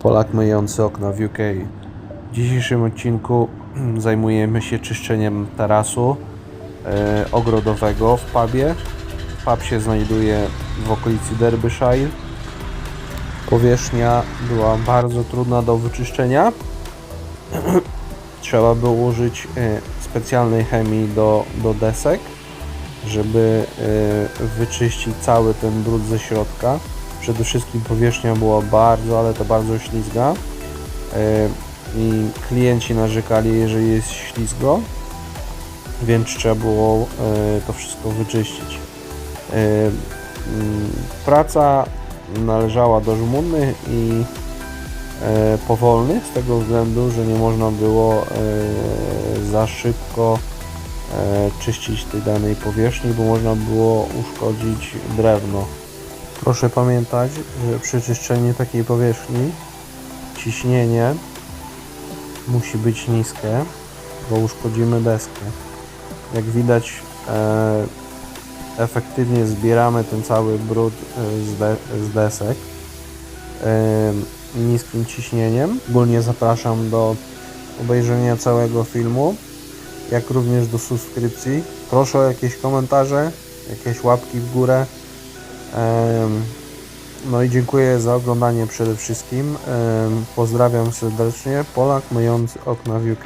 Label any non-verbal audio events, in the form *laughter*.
Polak myjący okna w UK. W dzisiejszym odcinku *clears throat* zajmujemy się czyszczeniem tarasu e, ogrodowego w pubie. Pub się znajduje w okolicy Derbyshire. Powierzchnia była bardzo trudna do wyczyszczenia. *clears throat* Trzeba było użyć e, specjalnej chemii do, do desek, żeby e, wyczyścić cały ten brud ze środka. Przede wszystkim powierzchnia była bardzo, ale to bardzo ślizga. E, I klienci narzekali, jeżeli jest ślizgo, więc trzeba było e, to wszystko wyczyścić. E, mm, Praca należała do żmudnych i powolnych z tego względu, że nie można było za szybko czyścić tej danej powierzchni, bo można było uszkodzić drewno. Proszę pamiętać, że przy czyszczeniu takiej powierzchni ciśnienie musi być niskie, bo uszkodzimy deskę. Jak widać, e, efektywnie zbieramy ten cały brud e, z, de, z desek e, niskim ciśnieniem. Ogólnie zapraszam do obejrzenia całego filmu, jak również do subskrypcji. Proszę o jakieś komentarze, jakieś łapki w górę. No i dziękuję za oglądanie przede wszystkim. Pozdrawiam serdecznie. Polak myjący okna w UK.